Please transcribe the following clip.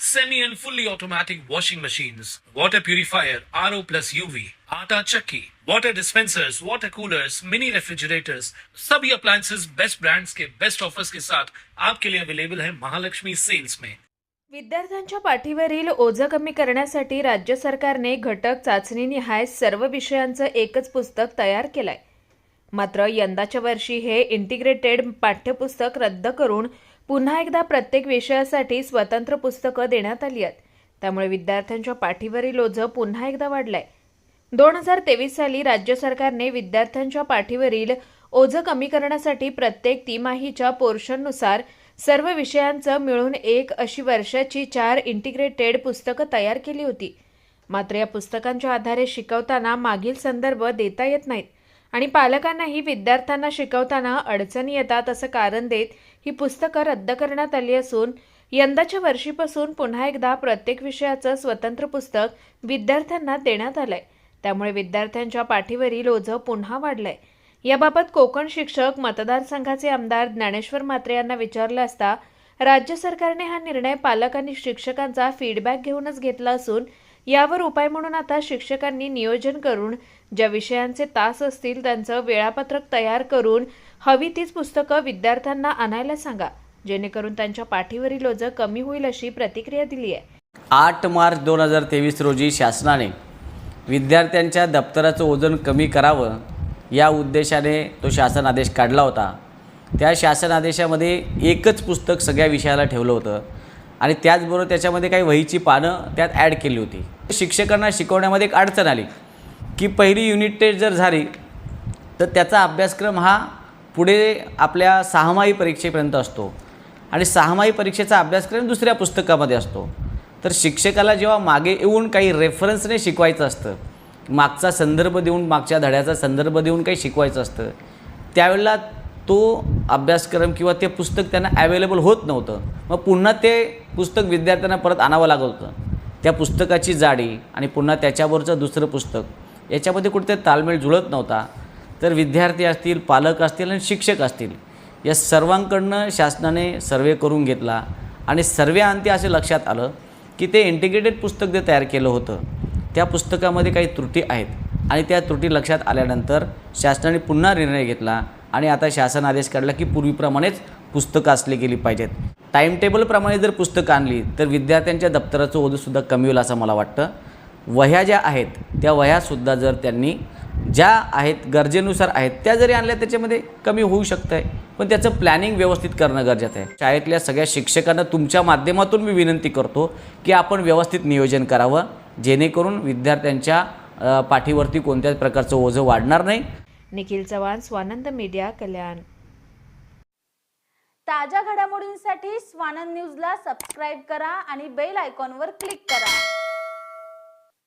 semi and fully automatic washing machines, water purifier, RO plus UV, आटा चक्की, water dispensers, water coolers, mini refrigerators, सभी appliances best brands के best offers के साथ आपके लिए अवेलेबल है महालक्ष्मी सेल्स में विद्यार्थ्यांच्या पाठीवरील ओझं कमी करण्यासाठी राज्य सरकारने घटक चाचणी निहाय सर्व विषयांचं एकच पुस्तक तयार केलंय. मात्र यंदाच्या वर्षी हे इंटिग्रेटेड पाठ्यपुस्तक रद्द करून पुन्हा एकदा प्रत्येक विषयासाठी स्वतंत्र पुस्तकं देण्यात आली आहेत. त्यामुळे विद्यार्थ्यांच्या पाठीवरील ओझं पुन्हा एकदा वाढलंय. दोन हजार तेवीस साली राज्य सरकारने विद्यार्थ्यांच्या पाठीवरील ओझं कमी करण्यासाठी प्रत्येक तिमाहीच्या पोर्शननुसार सर्व विषयांचं मिळून एक अशी वर्षाची चार इंटिग्रेटेड पुस्तकं तयार केली होती. मात्र या पुस्तकांच्या आधारे शिकवताना मागील संदर्भ देता येत नाहीत आणि पालकांनाही विद्यार्थ्यांना शिकवताना अडचणी येतात असं कारण देत ही पुस्तकं रद्द करण्यात आली असून यंदाच्या वर्षीपासून पुन्हा एकदा प्रत्येक विषयाचं स्वतंत्र पुस्तक विद्यार्थ्यांना देण्यात आलंय. त्यामुळे विद्यार्थ्यांच्या पाठीवरील ओझं पुन्हा वाढलंय. याबाबत कोकण शिक्षक मतदारसंघाचे आमदार ज्ञानेश्वर मात्रे यांना विचारलं असता राज्य सरकारने हा निर्णय पालक आणि शिक्षकांचा फीडबॅक घेऊनच घेतला असून यावर उपाय म्हणून आता शिक्षकांनी नियोजन करून ज्या विषयांचे तास असतील त्यांचं वेळापत्रक तयार करून हवी तीच पुस्तकं विद्यार्थ्यांना आणायला सांगा. जेणेकरून त्यांच्या पाठीवरील ओझं कमी होईल अशी प्रतिक्रिया दिली आहे. आठ मार्च दोन हजार तेवीस रोजी शासनाने विद्यार्थ्यांच्या दप्तराचं वजन कमी करावं या उद्देशाने तो शासन आदेश काढला होता. त्या शासन आदेशामध्ये एकच पुस्तक सगळ्या विषयाला ठेवलं होतं आणि त्याचबरोबर त्याच्यामध्ये काही वहीची पानं त्यात ॲड केली होती. शिक्षकांना शिकवण्यामध्ये एक अडचण आली की पहिली युनिट टेस्ट जर झाली तर त्याचा अभ्यासक्रम हा पुढे आपल्या सहामाही परीक्षेपर्यंत असतो. आणि सहामाही परीक्षेचा अभ्यासक्रम दुसऱ्या पुस्तकामध्ये असतो. तर शिक्षकाला जेव्हा मागे येऊन काही रेफरन्सने शिकवायचं असतं मागचा संदर्भ देऊन मागच्या धड्याचा संदर्भ देऊन काही शिकवायचं असतं त्यावेळेला तो अभ्यासक्रम किंवा ते पुस्तक त्यांना ॲवेलेबल होत नव्हतं. मग पुन्हा ते पुस्तक विद्यार्थ्यांना परत आणावं लागत होतं. त्या पुस्तकाची जाडी आणि पुन्हा त्याच्यावरचं दुसरं पुस्तक याच्यामध्ये कुठे ताळमेळ जुळत नव्हता. तर विद्यार्थी असतील पालक असतील आणि शिक्षक असतील या सर्वांकडनं शासनाने सर्वे करून घेतला आणि सर्वे सर्वेअंती असे लक्षात आलं की ते इंटिग्रेटेड पुस्तक जे तयार केलं होतं त्या पुस्तकामध्ये काही त्रुटी आहेत आणि त्या त्रुटी लक्षात आल्यानंतर शासनाने पुन्हा निर्णय घेतला आणि आता शासन आदेश काढला की पूर्वीप्रमाणेच पुस्तकं असली गेली पाहिजेत. टाईम टेबलप्रमाणे जर पुस्तकं आणली तर विद्यार्थ्यांच्या दप्तराचं ओझंसुद्धा कमी होईल असं मला वाटतं. वह्या ज्या आहेत त्या वह्यासुद्धा जर त्यांनी ज्या आहेत गरजेनुसार आहेत त्या जरी आणल्या त्याच्यामध्ये कमी होऊ शकतं आहे पण त्याचं प्लॅनिंग व्यवस्थित करणं गरजेचं आहे. शाळेतल्या सगळ्या शिक्षकांना तुमच्या माध्यमातून मी विनंती करतो की आपण व्यवस्थित नियोजन करावं जेणेकरून विद्यार्थ्यांच्या पाठीवरती कोणत्याच प्रकारचं ओझं वाढणार नाही. निखिल चव्हाण स्वानंद मीडिया कल्याण. ताज्या घडामोडींसाठी स्वानंद न्यूजला सबस्क्राईब करा आणि बेल आयकॉनवर क्लिक करा.